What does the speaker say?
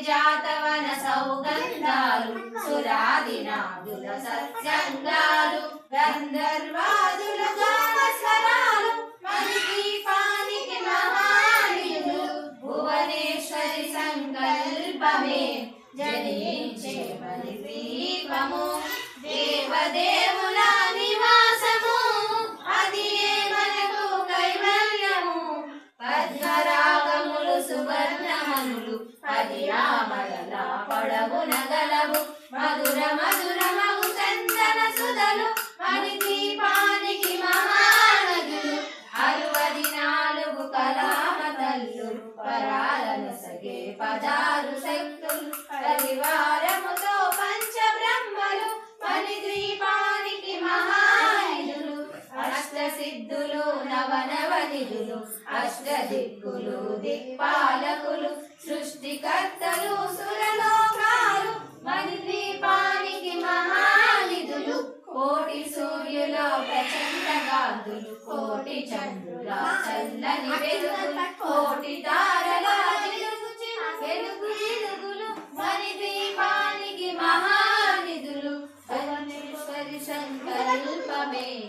పారిజాతవన సౌగంధాలు సురాదినాదుల సత్సంగాలు గంధర్వాదుల గానస్వరాలు మణిదీపానికి మహానీయులు భువనేశ్వరి సంకల్పమే. జనించే బలి పది రామల పొడవున నగలవు మధుర మధుర మగు చందన సుధలు మణి దీపానికి మహానదులు. అరవది నాలుగు కళామ తల్లులు పరాలను సగే పదారు శక్తులు. పరివారముతో పంచ బ్రహ్మలు మణి ద్వీపానికి మహానిధులు అష్ట సిద్ధులు నవనవనిధులు అష్ట దిక్కులు దిక్పాలకులు. సృష్టికర్తలు సురలోకాలు మధుద్వీపానికి మహానిధులు కోటి సూర్యులో ప్రచండ గాధులు కోటి చంద్రుల చల్లని వెలుగులు కోటి తారల వెలుగు వెలుగులు మరి దీపానికి మహానిధులు సంకల్పమే